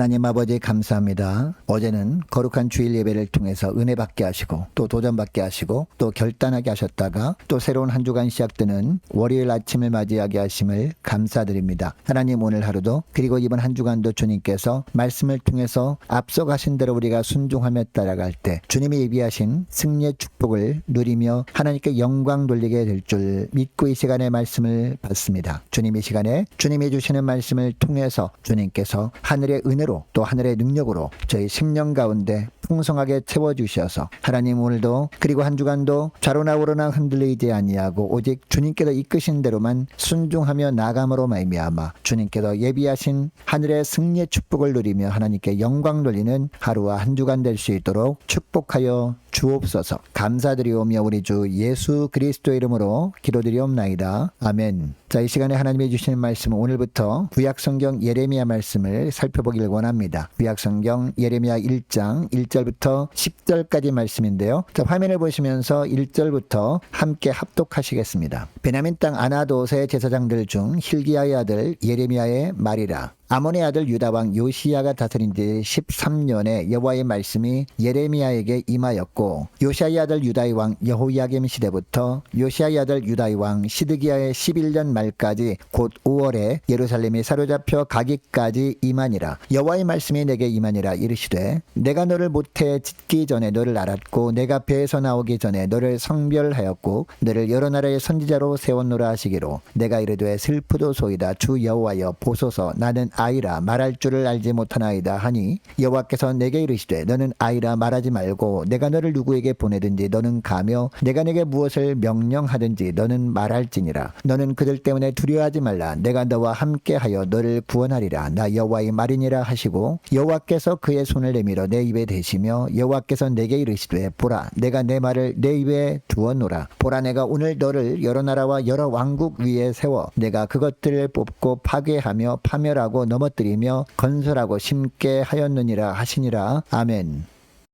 하나님 아버지 감사합니다. 어제는 거룩한 주일 예배를 통해서 은혜 받게 하시고 또 도전 받게 하시고 또 결단하게 하셨다가 또 새로운 한 주간 시작되는 월요일 아침을 맞이하게 하심을 감사드립니다. 하나님 오늘 하루도 그리고 이번 한 주간도 주님께서 말씀을 통해서 앞서가신 대로 우리가 순종하며 따라갈 때 주님이 예비하신 승리의 축복을 누리며 하나님께 영광 돌리게 될 줄 믿고 이 시간에 말씀을 받습니다. 주님 이 시간에 주님이 주시는 말씀을 통해서 주님께서 하늘의 은혜로 또 하늘의 능력으로 저희 심령 가운데 풍성하게 채워주셔서 하나님 오늘도 그리고 한 주간도 좌로나 우로나 흔들리지 아니하고 오직 주님께서 이끄신 대로만 순종하며 나감으로 말미암아 주님께서 예비하신 하늘의 승리의 축복을 누리며 하나님께 영광 돌리는 하루와 한 주간 될 수 있도록 축복하여 주옵소서. 감사드리오며 우리 주 예수 그리스도 이름으로 기도드리옵나이다. 아멘. 자 이 시간에 하나님이 주시는 말씀은 오늘부터 구약성경 예레미야 말씀을 살펴보길 원합니다. 구약성경 예레미야 1장 1절부터 10절까지 말씀인데요. 자 화면을 보시면서 1절부터 함께 합독하시겠습니다. 베냐민 땅 아나도세 제사장들 중 힐기야의 아들 예레미야의 말이라 아몬의 아들 유다 왕 요시야가 다스린 지 13년에 여호와의 말씀이 예레미야에게 임하였고 요시야의 아들 유다의 왕 여호야겜 시대부터 요시야의 아들 유다의 왕 시드기야의 11년 말까지 곧 5월에 예루살렘이 사로잡혀 가기까지 임하니라. 여호와의 말씀이 내게 임하니라 이르시되 내가 너를 못해 짓기 전에 너를 알았고 내가 배에서 나오기 전에 너를 성별하였고 너를 여러 나라의 선지자로 세웠노라 하시기로 내가 이르되 슬프도 소이다. 주 여호와여 보소서. 나는 아이라 말할 줄을 알지 못하나이다 하니 여호와께서 내게 이르시되 너는 아이라 말하지 말고 내가 너를 누구에게 보내든지 너는 가며 내가 내게 무엇을 명령하든지 너는 말할지니라. 너는 그들 때문에 두려워하지 말라. 내가 너와 함께하여 너를 구원하리라. 나 여호와의 말이니라 하시고 여호와께서 그의 손을 내밀어 내 입에 대시며 여호와께서 내게 이르시되 보라 내가 내 말을 내 입에 두었노라. 보라 내가 오늘 너를 여러 나라와 여러 왕국 위에 세워 내가 그것들을 뽑고 파괴하며 파멸하고 넘어뜨리며 건설하고 심게 하였느니라 하시니라 아멘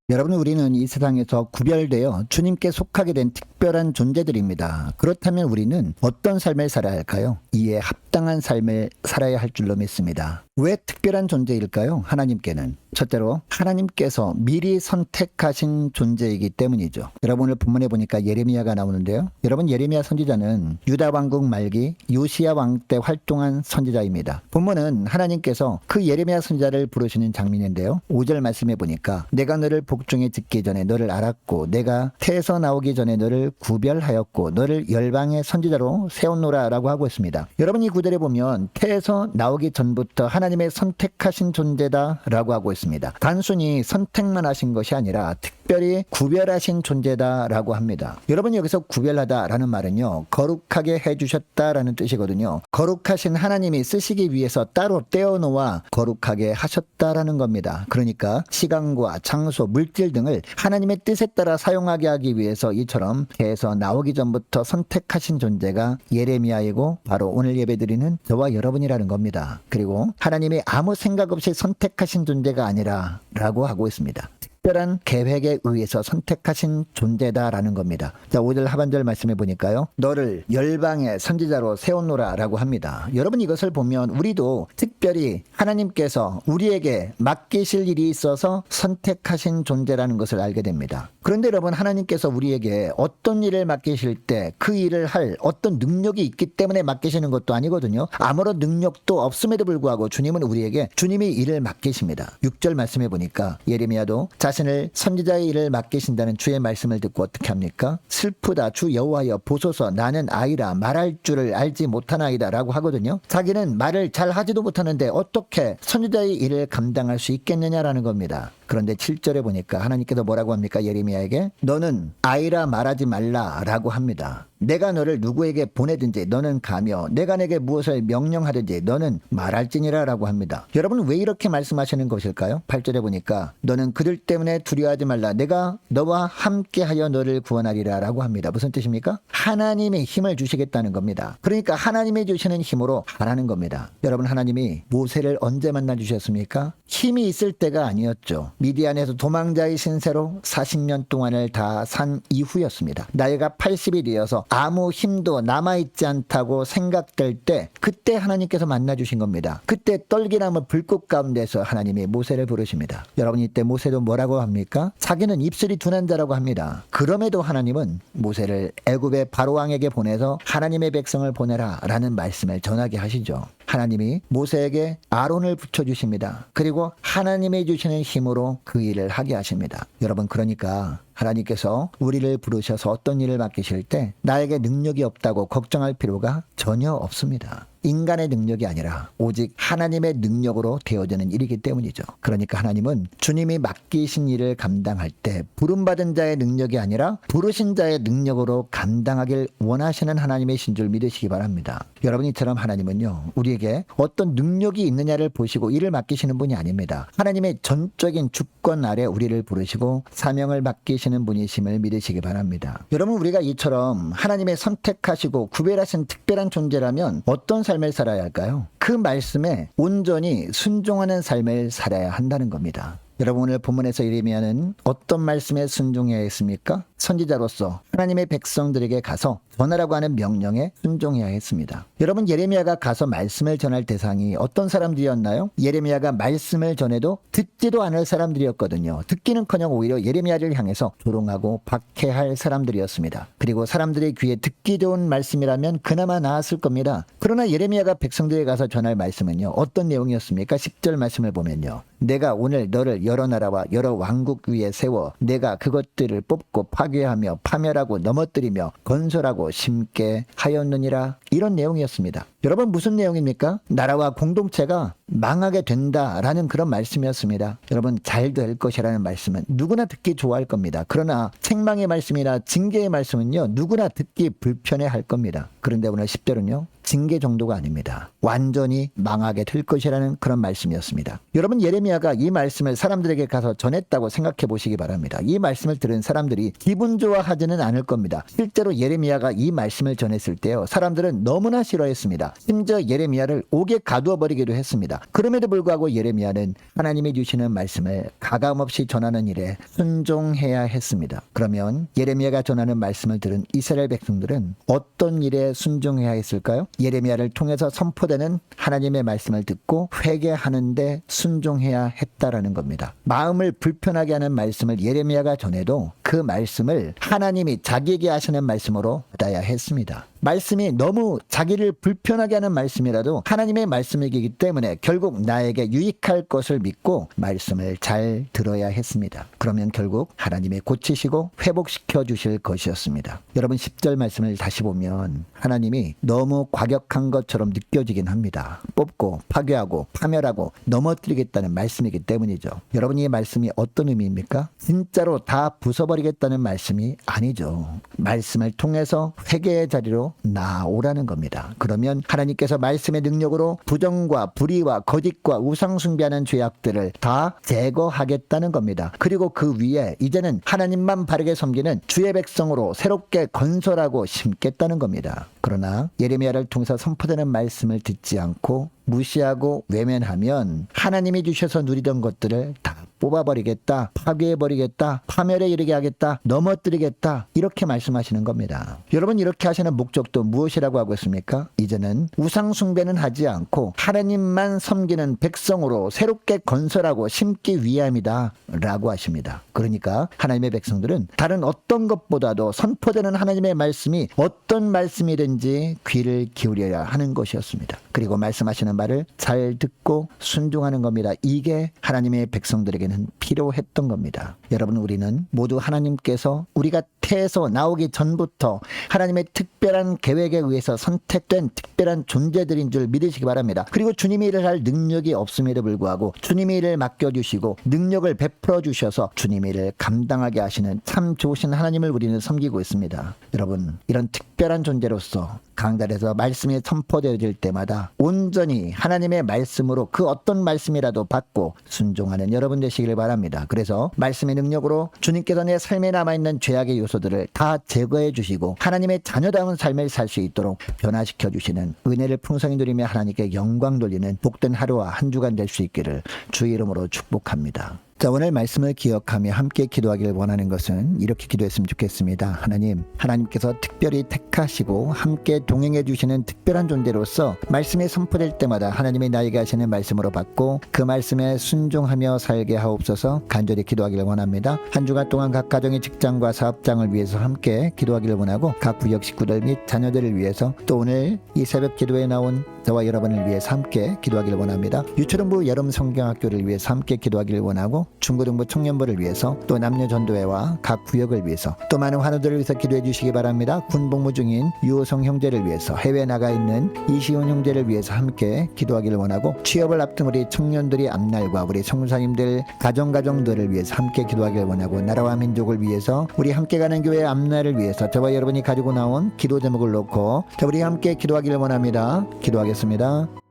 여러분 우리는 이 세상에서 구별되어 주님께 속하게 된 특별한 존재들입니다. 그렇다면 우리는 어떤 삶을 살아야 할까요? 이에 합 당한 삶을 살아야 할 줄로 믿습니다. 왜 특별한 존재일까요? 하나님께는 첫째로 하나님께서 미리 선택하신 존재이기 때문이죠. 여러분 오늘 본문에 보니까 예레미야가 나오는데요. 여러분 예레미야 선지자는 유다 왕국 말기 요시야 왕 때 활동한 선지자입니다. 본문은 하나님께서 그 예레미야 선지자를 부르시는 장면인데요. 5절 말씀해 보니까 내가 너를 복중에 짓기 전에 너를 알았고 내가 태에서 나오기 전에 너를 구별하였고 너를 열방의 선지자로 세웠노라라고 하고 있습니다. 여러분 이 구절 에 보면 태에서 나오기 전부터 하나님의 선택하신 존재다라고 하고 있습니다. 단순히 선택만 하신 것이 아니라 특별히 구별하신 존재다라고 합니다. 여러분 여기서 구별하다라는 말은요 거룩하게 해 주셨다라는 뜻이거든요. 거룩하신 하나님이 쓰시기 위해서 따로 떼어 놓아 거룩하게 하셨다라는 겁니다. 그러니까 시간과 장소, 물질 등을 하나님의 뜻에 따라 사용하게 하기 위해서 이처럼 해서 나오기 전부터 선택하신 존재가 예레미야이고 바로 오늘 예배드 리는 저와 여러분이라는 겁니다. 그리고 하나님이 아무 생각 없이 선택하신 존재가 아니라 라고 하고 있습니다. 특별한 계획에 의해서 선택하신 존재다라는 겁니다. 자, 5절 하반절 말씀해 보니까요. 너를 열방의 선지자로 세웠노라 라고 합니다. 여러분 이것을 보면 우리도 특 별히 하나님께서 우리에게 맡기실 일이 있어서 선택하신 존재라는 것을 알게 됩니다. 그런데 여러분 하나님께서 우리에게 어떤 일을 맡기실 때 그 일을 할 어떤 능력이 있기 때문에 맡기시는 것도 아니거든요. 아무런 능력도 없음에도 불구하고 주님은 우리에게 주님이 일을 맡기십니다. 6절 말씀해 보니까 예레미야도 자신을 선지자의 일을 맡기신다는 주의 말씀을 듣고 어떻게 합니까? 슬프다 주 여호와여 보소서 나는 아이라 말할 줄을 알지 못하나이다라고 하거든요. 자기는 말을 잘 하지도 못하는 데 어떻게 선지자의 일을 감당할 수 있겠느냐라는 겁니다. 그런데 7절에 보니까 하나님께서 뭐라고 합니까? 예레미야에게 너는 아이라 말하지 말라라고 합니다. 내가 너를 누구에게 보내든지 너는 가며 내가 내게 무엇을 명령하든지 너는 말할지니라라고 합니다. 여러분 왜 이렇게 말씀하시는 것일까요? 8절에 보니까 너는 그들 때문에 두려워하지 말라. 내가 너와 함께하여 너를 구원하리라라고 합니다. 무슨 뜻입니까? 하나님이 힘을 주시겠다는 겁니다. 그러니까 하나님이 주시는 힘으로 하라는 겁니다. 여러분 하나님이 모세를 언제 만나 주셨습니까? 힘이 있을 때가 아니었죠. 미디안에서 도망자의 신세로 40년 동안을 다 산 이후였습니다. 나이가 80일이어서 아무 힘도 남아있지 않다고 생각될 때 그때 하나님께서 만나주신 겁니다. 그때 떨기나무 불꽃 가운데서 하나님이 모세를 부르십니다. 여러분 이때 모세도 뭐라고 합니까? 자기는 입술이 둔한 자라고 합니다. 그럼에도 하나님은 모세를 애굽의 바로왕에게 보내서 하나님의 백성을 보내라 라는 말씀을 전하게 하시죠. 하나님이 모세에게 아론을 붙여 주십니다. 그리고 하나님이 주시는 힘으로 그 일을 하게 하십니다. 여러분, 그러니까 하나님께서 우리를 부르셔서 어떤 일을 맡기실 때 나에게 능력이 없다고 걱정할 필요가 전혀 없습니다. 인간의 능력이 아니라 오직 하나님의 능력으로 되어지는 일이기 때문이죠. 그러니까 하나님은 주님이 맡기신 일을 감당할 때 부름받은 자의 능력이 아니라 부르신 자의 능력으로 감당하길 원하시는 하나님이신 줄 믿으시기 바랍니다. 여러분 이처럼 하나님은요 우리에게 어떤 능력이 있느냐를 보시고 일을 맡기시는 분이 아닙니다. 하나님의 전적인 주권 아래 우리를 부르시고 사명을 맡기시는 분이심을 믿으시기 바랍니다. 여러분 우리가 이처럼 하나님의 선택하시고 구별하신 특별한 존재라면 어떤 삶을 살아야 할까요? 그 말씀에 온전히 순종하는 삶을 살아야 한다는 겁니다. 여러분 오늘 본문에서 예레미야는 어떤 말씀에 순종해야 했습니까? 선지자로서 하나님의 백성들에게 가서 전하라고 하는 명령에 순종해야 했습니다. 여러분 예레미야가 가서 말씀을 전할 대상이 어떤 사람들이었나요? 예레미야가 말씀을 전해도 듣지도 않을 사람들이었거든요. 듣기는커녕 오히려 예레미야를 향해서 조롱하고 박해할 사람들이었습니다. 그리고 사람들의 귀에 듣기 좋은 말씀이라면 그나마 나았을 겁니다. 그러나 예레미야가 백성들에게 가서 전할 말씀은요. 어떤 내용이었습니까? 10절 말씀을 보면요. 내가 오늘 너를 여러 나라와 여러 왕국 위에 세워 내가 그것들을 뽑고 파괴하며 파멸하고 넘어뜨리며 건설하고 심게 하였느니라 이런 내용이었습니다. 여러분 무슨 내용입니까? 나라와 공동체가 망하게 된다라는 그런 말씀이었습니다. 여러분 잘 될 것이라는 말씀은 누구나 듣기 좋아할 겁니다. 그러나 책망의 말씀이나 징계의 말씀은요 누구나 듣기 불편해할 겁니다. 그런데 오늘 10절은요 징계 정도가 아닙니다. 완전히 망하게 될 것이라는 그런 말씀이었습니다. 여러분 예레미야가 이 말씀을 사람들에게 가서 전했다고 생각해 보시기 바랍니다. 이 말씀을 들은 사람들이 기분 좋아하지는 않을 겁니다. 실제로 예레미야가 이 말씀을 전했을 때요 사람들은 너무나 싫어했습니다. 심지어 예레미야를 옥에 가두어 버리기도 했습니다. 그럼에도 불구하고 예레미야는 하나님이 주시는 말씀을 가감없이 전하는 일에 순종해야 했습니다. 그러면 예레미야가 전하는 말씀을 들은 이스라엘 백성들은 어떤 일에 순종해야 했을까요? 예레미야를 통해서 선포되는 하나님의 말씀을 듣고 회개하는데 순종해야 했다라는 겁니다. 마음을 불편하게 하는 말씀을 예레미야가 전해도 그 말씀을 하나님이 자기에게 하시는 말씀으로 받아야 했습니다. 말씀이 너무 자기를 불편하게 하는 말씀이라도 하나님의 말씀이기 때문에 결국 나에게 유익할 것을 믿고 말씀을 잘 들어야 했습니다. 그러면 결국 하나님이 고치시고 회복시켜 주실 것이었습니다. 여러분 10절 말씀을 다시 보면 하나님이 너무 과격한 것처럼 느껴지긴 합니다. 뽑고 파괴하고 파멸하고 넘어뜨리겠다는 말씀이기 때문이죠. 여러분 이 말씀이 어떤 의미입니까? 진짜로 다 부숴버리겠다는 말씀이 아니죠. 말씀을 통해서 회개의 자리로 나오라는 겁니다. 그러면 하나님께서 말씀의 능력으로 부정과 불의와 거짓과 우상 숭배하는 죄악들을 다 제거하겠다는 겁니다. 그리고 그 위에 이제는 하나님만 바르게 섬기는 주의 백성으로 새롭게 건설하고 심겠다는 겁니다. 그러나 예레미야를 통해서 선포되는 말씀을 듣지 않고 무시하고 외면하면 하나님이 주셔서 누리던 것들을 다 뽑아버리겠다, 파괴해버리겠다, 파멸에 이르게 하겠다, 넘어뜨리겠다, 이렇게 말씀하시는 겁니다. 여러분, 이렇게 하시는 목적도 무엇이라고 하고 있습니까? 이제는 우상숭배는 하지 않고 하나님만 섬기는 백성으로 새롭게 건설하고 심기 위함이다. 라고 하십니다. 그러니까 하나님의 백성들은 다른 어떤 것보다도 선포되는 하나님의 말씀이 어떤 말씀이든지 귀를 기울여야 하는 것이었습니다. 그리고 말씀하시는 말을 잘 듣고 순종하는 겁니다. 이게 하나님의 백성들에게 는 필요했던 겁니다. 여러분 우리는 모두 하나님께서 우리가 태에서 나오기 전부터 하나님의 특별한 계획에 의해서 선택된 특별한 존재들인 줄 믿으시기 바랍니다. 그리고 주님이 일을 할 능력이 없음에도 불구하고 주님이 일을 맡겨주시고 능력을 베풀어 주셔서 주님이 일을 감당하게 하시는 참 좋으신 하나님을 우리는 섬기고 있습니다. 여러분 이런 특별한 존재로서 강단에서 말씀이 선포되어질 때마다 온전히 하나님의 말씀으로 그 어떤 말씀이라도 받고 순종하는 여러분 되시기를 바랍니다. 그래서 말씀의 능력으로 주님께서 내 삶에 남아있는 죄악의 요소 들을 다 제거해 주시고 하나님의 자녀다운 삶을 살 수 있도록 변화시켜 주시는 은혜를 풍성히 누리며 하나님께 영광 돌리는 복된 하루와 한 주간 될 수 있기를 주의 이름으로 축복합니다. 자, 오늘 말씀을 기억하며 함께 기도하기를 원하는 것은 이렇게 기도했으면 좋겠습니다. 하나님, 하나님께서 특별히 택하시고 함께 동행해 주시는 특별한 존재로서 말씀이 선포될 때마다 하나님이 나에게 하시는 말씀으로 받고 그 말씀에 순종하며 살게 하옵소서 간절히 기도하기를 원합니다. 한 주간 동안 각 가정의 직장과 사업장을 위해서 함께 기도하기를 원하고 각 구역 식구들 및 자녀들을 위해서 또 오늘 이 새벽 기도에 나온 저와 여러분을 위해서 함께 기도하기를 원합니다. 유초등부 여름 성경학교를 위해서 함께 기도하기를 원하고 중고등부 청년부를 위해서 또 남녀 전도회와 각 구역을 위해서 또 많은 환우들을 위해서 기도해 주시기 바랍니다. 군 복무 중인 유호성 형제를 위해서 해외 나가 있는 이시온 형제를 위해서 함께 기도하기를 원하고 취업을 앞둔 우리 청년들이 앞날과 우리 성사님들 가정 가정들을 위해서 함께 기도하기를 원하고 나라와 민족을 위해서 우리 함께 가는 교회 앞날을 위해서 저와 여러분이 가지고 나온 기도 제목을 놓고 자 우리 함께 기도하기를 원합니다. 기도하겠습니다.